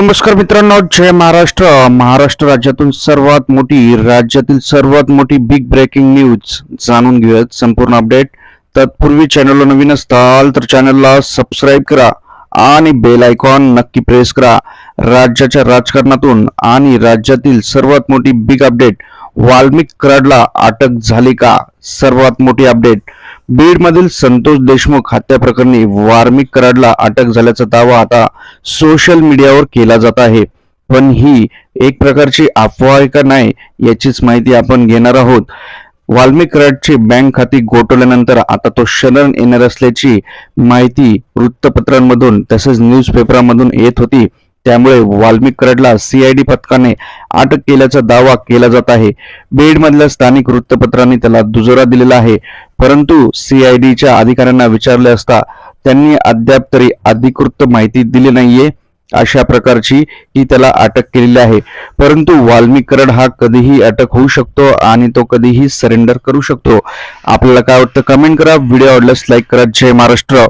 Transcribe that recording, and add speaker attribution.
Speaker 1: नमस्कार मित्रांनो जय महाराष्ट्र. महाराष्ट्र राज्यातून सर्वात मोठी राज्यातील सर्वात मोठी बिग ब्रेकिंग न्यूज जाणून घेऊयात. संपूर्ण अपडेट तत्पूर्वी चॅनलला नवीन असताल तर चॅनलला सबस्क्राईब करा आणि बेल आयकॉन नक्की प्रेस करा. राज्याच्या राजकारणातून आणि राज्यातील सर्वात मोठी बिग अपडेट वाल्मिक कराडला अटक झाली का? सर्वात मोठी अपडेट बीड मधील संतोष देशमुख हत्या प्रकरणी कराडला अटक झाल्याचा दावा आता सोशल मीडियावर केला जात आहे. पण ही एक प्रकारची अफवा आहे का नाही याचीच माहिती आपण घेणार आहोत. वाल्मिक कराडची बँक खाती गोठवल्यानंतर आता तो शरण येणार असल्याची माहिती वृत्तपत्रांमधून तसेच न्यूजपेपरांमधून येत होती. त्यामुळे वाल्मिक कराडला सीआयडी पथकाने अटक केल्याचा दावा केला जात आहे. बीडमधल्या स्थानिक वृत्तपत्रांनी त्याला दुजोरा दिलेला आहे. परंतु सीआयडीच्या अधिकाऱ्यांना विचारले असता त्यांनी अद्याप तरी अधिकृत माहिती दिली नाहीये अशा प्रकारची ही त्याला अटक केलेली आहे. परंतु वाल्मिक कराड हा कधीही अटक होऊ शकतो आणि तो कधीही सरेंडर करू शकतो. आपल्याला काय वाटतं? कमेंट करा. व्हिडिओ आवडल्यास लाईक करा. जय महाराष्ट्र.